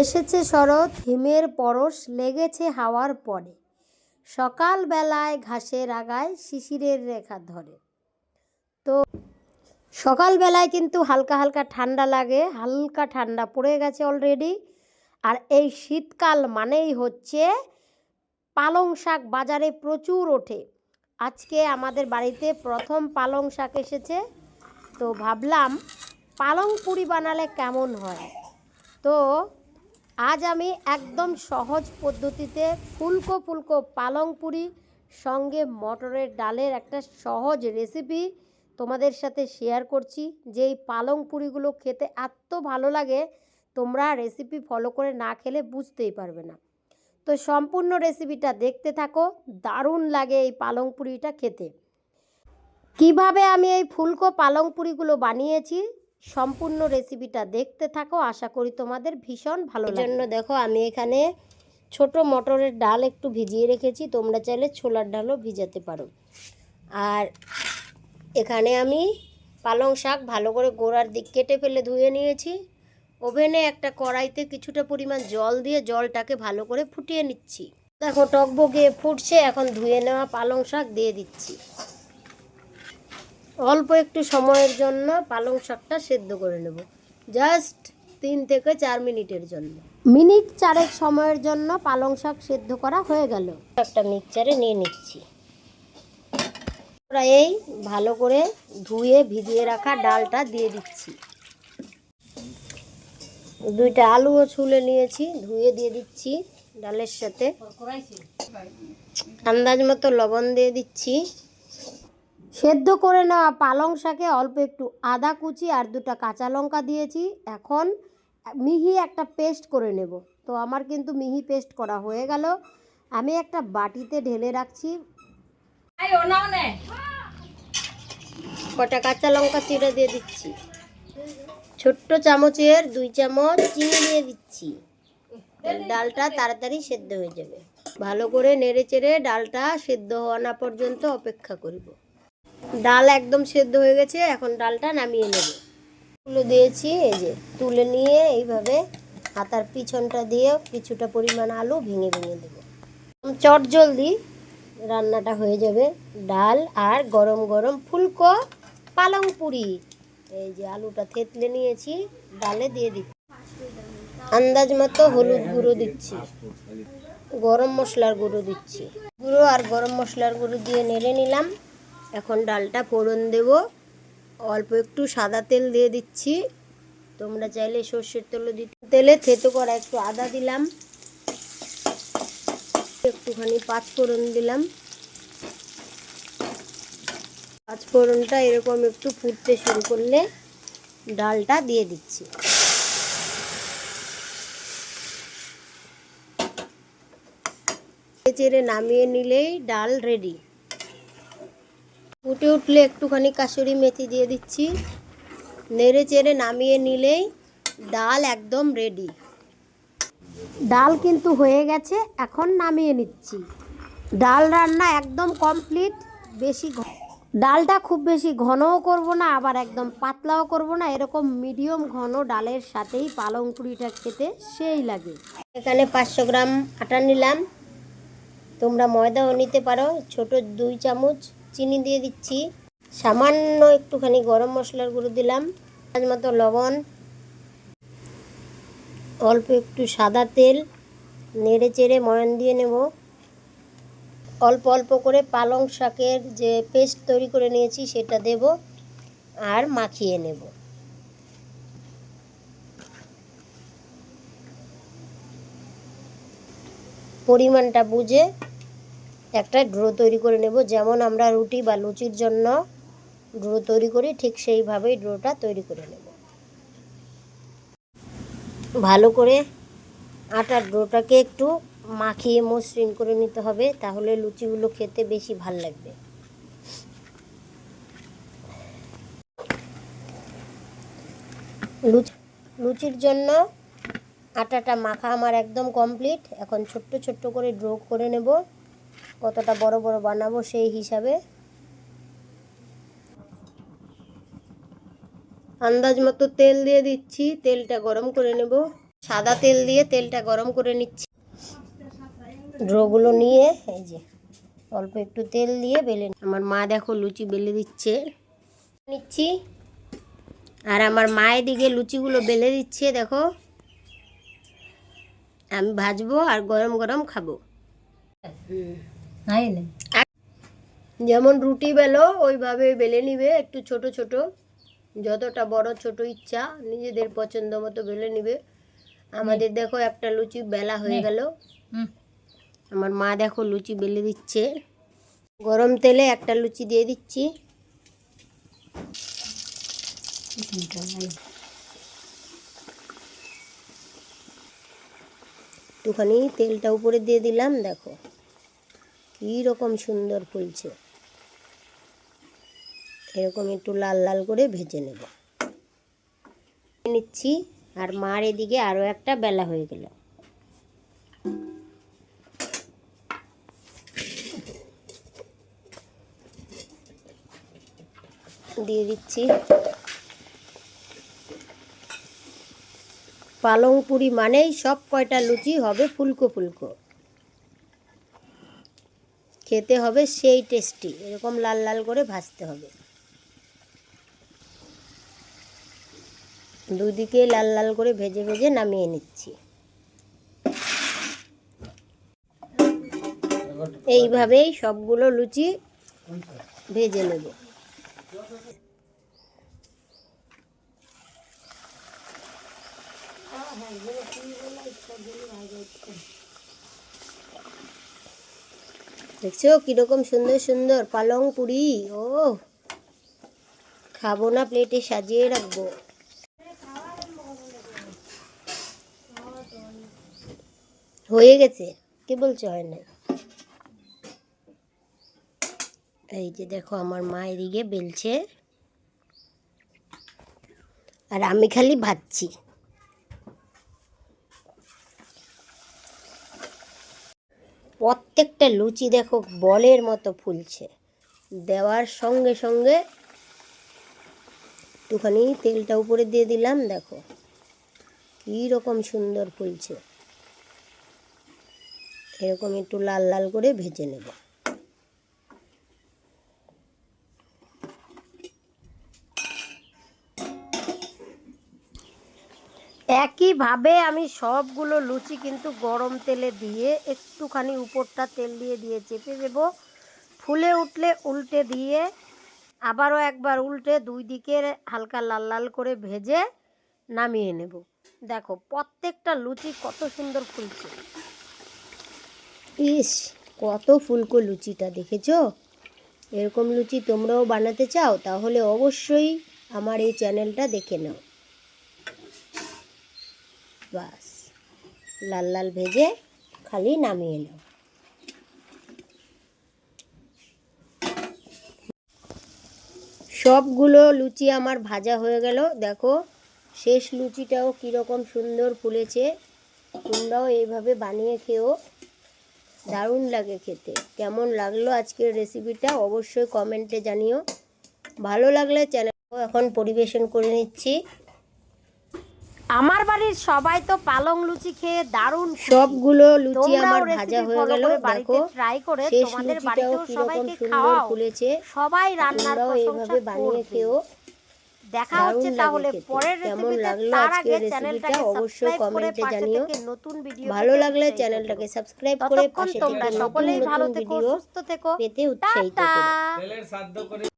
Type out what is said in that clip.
এসেছে শরৎ, হিমের পরশ লেগেছে হাওয়ার পরে। সকালবেলায় ঘাসের আগায় শিশিরের রেখা ধরে। তো সকালবেলায় কিন্তু হালকা হালকা ঠান্ডা লাগে, হালকা ঠান্ডা পড়ে গেছে অলরেডি আর এই শীতকাল মানেই হচ্ছে পালং শাক বাজারে প্রচুর ওঠে। আজকে আমাদের বাড়িতে প্রথম পালং শাক এসেছে। তো ভাবলাম পালং পুরি বানালে কেমন হয়? তো আজ আমি একদম সহজ পদ্ধতিতে ফুলকো ফুলকো পালং পুরি সঙ্গে মটরের ডালের একটা সহজ রেসিপি তোমাদের সাথে শেয়ার করছি। যে এই পালং পুরিগুলো খেতে এত ভালো লাগে, তোমরা রেসিপি ফলো করে না খেলে বুঝতেই পারবে না। তো সম্পূর্ণ রেসিপিটা দেখতে থাকো, দারুণ লাগে এই পালং পুরিটা খেতে। কীভাবে আমি এই ফুলকো পালং পুরিগুলো বানিয়েছি সম্পূর্ণ রেসিপিটা দেখতে থাকো আশা করি তোমাদের ভীষণ ভালো জন্য দেখো আমি এখানে ছোট মটরের ডাল একটু ভিজিয়ে রেখেছি তোমরা চাইলে ছোলার ডালও ভিজাতে পারো। আর এখানে আমি পালং শাক ভালো করে গোড়ার দিক কেটে ফেলে ধুয়ে নিয়েছি। ওভেনে একটা কড়াইতে কিছুটা পরিমাণ জল দিয়ে জলটাকে ভালো করে ফুটিয়ে নিচ্ছি। দেখো টকবগে ফুটছে এখন ধুয়ে নেওয়া পালং শাক দিয়ে দিচ্ছি। অল্প একটু সময়ের জন্য পালং শাকটা সেদ্ধ করে নেব। জাস্ট তিন থেকে চার মিনিটের জন্য। মিনিট চারেক সময়ের জন্য পালং শাক সেদ্ধ করা হয়ে গেল। একটা মিক্সচারে নিয়ে নিচ্ছি। আমরা এই ভালো করে ধুয়ে ভিজিয়ে রাখা ডালটা দিয়ে দিচ্ছি। দুইটা আলুও ছুলে নিয়েছি ধুয়ে দিয়ে দিচ্ছি ডালের সাথে। আন্দাজ মতো লবণ দিয়ে দিচ্ছি। সেদ্ধ করে নেওয়া পালং শাকে অল্প একটু আদা কুচি আর দুটো কাঁচা লঙ্কা দিয়েছি। এখন মিহি একটা পেস্ট করে নেব। তো আমার কিন্তু মিহি পেস্ট করা হয়ে গেল। আমি একটা বাটিতে ঢেলে রাখছি। কটা কাঁচা লঙ্কা চিড়ে দিয়ে দিচ্ছি। ছোট্ট চামচের দুই চামচ চিনি দিয়ে দিচ্ছি। ডালটা তাড়াতাড়ি সেদ্ধ হয়ে যাবে। ভালো করে নেড়ে চেড়ে ডালটা সেদ্ধ হওয়া না পর্যন্ত অপেক্ষা করব। ডাল একদম সেদ্ধ হয়ে গেছে, এখন ডালটা নামিয়ে নেব। তুলে দিয়েছি, এই যে তুলে নিয়ে এইভাবে হাতার পিছনটা দিয়ে কিছুটা পরিমাণ আলু ভেঙে ভেঙে দেবো। চট জলদি রান্নাটা হয়ে যাবে, ডাল আর গরম গরম ফুলকো পালং পুরি। এই যে আলুটা থেতলে নিয়েছি, ডালে দিয়ে দিচ্ছি। আন্দাজ মতো হলুদ গুঁড়ো দিচ্ছি, গরম মশলার গুঁড়ো দিচ্ছি। গুঁড়ো আর গরম মশলার গুঁড়ো দিয়ে নেড়ে নিলাম। এখন ডালটা ফোড়ন দেব। অল্প একটু সাদা তেল দিয়ে দিচ্ছি। তোমরা চাইলে সর্ষের তেলও দিতে তেলে থেতো করা একটু আদা দিলাম। একটুখানি পাঁচ ফোড়ন দিলাম। পাঁচ ফোড়নটা এরকম একটু ফুটতে শুরু করলে ডালটা দিয়ে দিচ্ছি। চেড়ে নামিয়ে নিলেই ডাল রেডি ফুটে উঠলে একটুখানি কাসুরি মেথি দিয়ে দিচ্ছি। নেড়ে চেড়ে নামিয়ে নিলেই ডাল একদম রেডি ডাল কিন্তু হয়ে গেছে, এখন নামিয়ে নিচ্ছি। ডাল রান্না একদম কমপ্লিট বেশি ডালটা খুব বেশি ঘনও করব না, আবার একদম পাতলাও করব না, এরকম মিডিয়াম ঘন ডালের সাথেই পালং পুরিটা খেতে সেই লাগে। এখানে পাঁচশো গ্রাম আটা নিলাম। তোমরা ময়দাও নিতে পারো, ছোট দুই চামচ। চিনি দিয়ে দিচ্ছি। সামান্য একটুখানি গরম মশলার গুঁড়ো দিলাম। আজ মতো লবণ, অল্প একটু সাদা তেল, নেড়ে চেড়ে ময়ান দিয়ে নেব। অল্প অল্প করে পালং শাকের যে পেস্ট তৈরি করে নিয়েছি সেটা দেব আর মাখিয়ে নেব। পরিমাণটা বুঝে একটা ড্রো তৈরি করে নেব। যেমন আমরা রুটি বা লুচির জন্য ড্রো তৈরি করি, ঠিক সেইভাবেই ড্রোটা তৈরি করে নেব। ভালো করে আটার ডোটাকে একটু মাখিয়ে মসৃণ করে নিতে হবে, তাহলে লুচিগুলো খেতে বেশি ভালো লাগবে। লুচি, লুচির জন্য আটাটা মাখা আমার একদম কমপ্লিট। এখন ছোট্ট ছোট্ট করে ড্রো করে নেব। কতটা বড় বড় বানাবো সেই হিসাবে। আন্দাজ মতো তেল দিয়ে দিচ্ছি, তেলটা গরম করে নেব। সাদা তেল দিয়ে তেলটা গরম করে নিচ্ছি। ড্রোগুলো নিয়ে, এই যে, অল্প একটু তেল দিয়ে বেলে আমার মা দেখো লুচি বেলে দিচ্ছে। নিচ্ছি। আর আমার মায়ের দিকে লুচিগুলো বেলে দিচ্ছে, দেখো। আমি ভাজবো আর গরম গরম খাব। যেমন রুটি বেলো ওইভাবে বেলে নিবে একটু ছোট ছোট। যতটা বড় ছোট ইচ্ছা নিজেদের পছন্দ মতো বেলে নিবে। আমাদের দেখো একটা লুচি বেলা হয়ে গেল। আমার মা দেখো লুচি বেলে দিচ্ছে। গরম তেলে একটা লুচি দিয়ে দিচ্ছি। একটুখানি তেলটা উপরে দিয়ে দিলাম দেখো। কী রকম সুন্দর ফুলছে। এরকম একটু লাল লাল করে ভেজে নেব। নিচ্ছি, আর মার এদিকে আরও একটা বেলা হয়ে গেল। দিয়ে দিচ্ছি পালং পুরি মানেই সব কয়টা লুচি হবে ফুলকো ফুলকো। খেতে হবে, সেই টেস্টি এরকম লাল লাল করে ভাজতে হবে। দুদিকে লাল লাল করে ভেজে ভেজে নামিয়ে নিচ্ছি। এইভাবেই সবগুলো লুচি ভেজে নেব। দেখছ? কীরকম সুন্দর সুন্দর পালং পুরি। ও, খাব না, প্লেটে সাজিয়ে রাখব। হয়ে গেছে? কে বলছে হয় না এই যে দেখো, আমার মা এদিকে বেলছে। আর আমি খালি ভাজছি। প্রত্যেকটা লুচি দেখো বলের মতো ফুলছে। দেওয়ার সঙ্গে সঙ্গে একটুখানি তেলটা উপরে দিয়ে দিলাম, দেখো। কী রকম সুন্দর ফুলছে। এরকম একটু লাল লাল করে ভেজে নেব। একইভাবে আমি সবগুলো লুচি কিন্তু গরম তেলে দিয়ে একটুখানি উপরটা তেল দিয়ে দিয়ে চেপে দেব। ফুলে উঠলে উল্টে দিয়ে আবারও একবার উল্টে দুই দিকে হালকা লাল লাল করে ভেজে নামিয়ে নেব। দেখো, প্রত্যেকটা লুচি কত সুন্দর ফুলছে। ইস, কত ফুলকো লুচিটা, দেখেছ? এরকম লুচি তোমরাও বানাতে চাও, তাহলে অবশ্যই আমার এই চ্যানেলটা দেখে নাও। বাস। লাল লাল ভেজে খালি নামিয়ে নাও। সবগুলো লুচি আমার ভাজা হয়ে গেল। দেখো, শেষ লুচিটাও কীরকম সুন্দর ফুলেছে। তোমরাও এইভাবে বানিয়ে খেও। দারুণ লাগে খেতে। কেমন লাগল আজকের রেসিপিটা অবশ্যই কমেন্টে জানিও। ভালো লাগলে চ্যানেল এখন পরিবেশন করে নিচ্ছি। আমার বাড়ির সবাই তো পালং লুচি খেয়ে দারুণ সবগুলো লুচি আমার ভাজা হয়ে গেল দেখো ট্রাই করে তোমাদের বাড়িতেও সবাইকে খাওয়াও। ফুলেছে। সবাই রান্নার প্রশংসা বানিয়ে খেও। দেখা হচ্ছে তাহলে পরের রেসিপিতে তার আগে চ্যানেলটাকে অবশ্যই সাবস্ক্রাইব করে কমেন্টে পাশে জানিও। থেকে নতুন ভিডিও ভালো লাগলে চ্যানেলটাকে করো। সাবস্ক্রাইব করে পাশে থেকে নতুন সকলেই ভালো থেকো ভিডিও সুস্থ থেকো। পেতে উৎসাহিত করে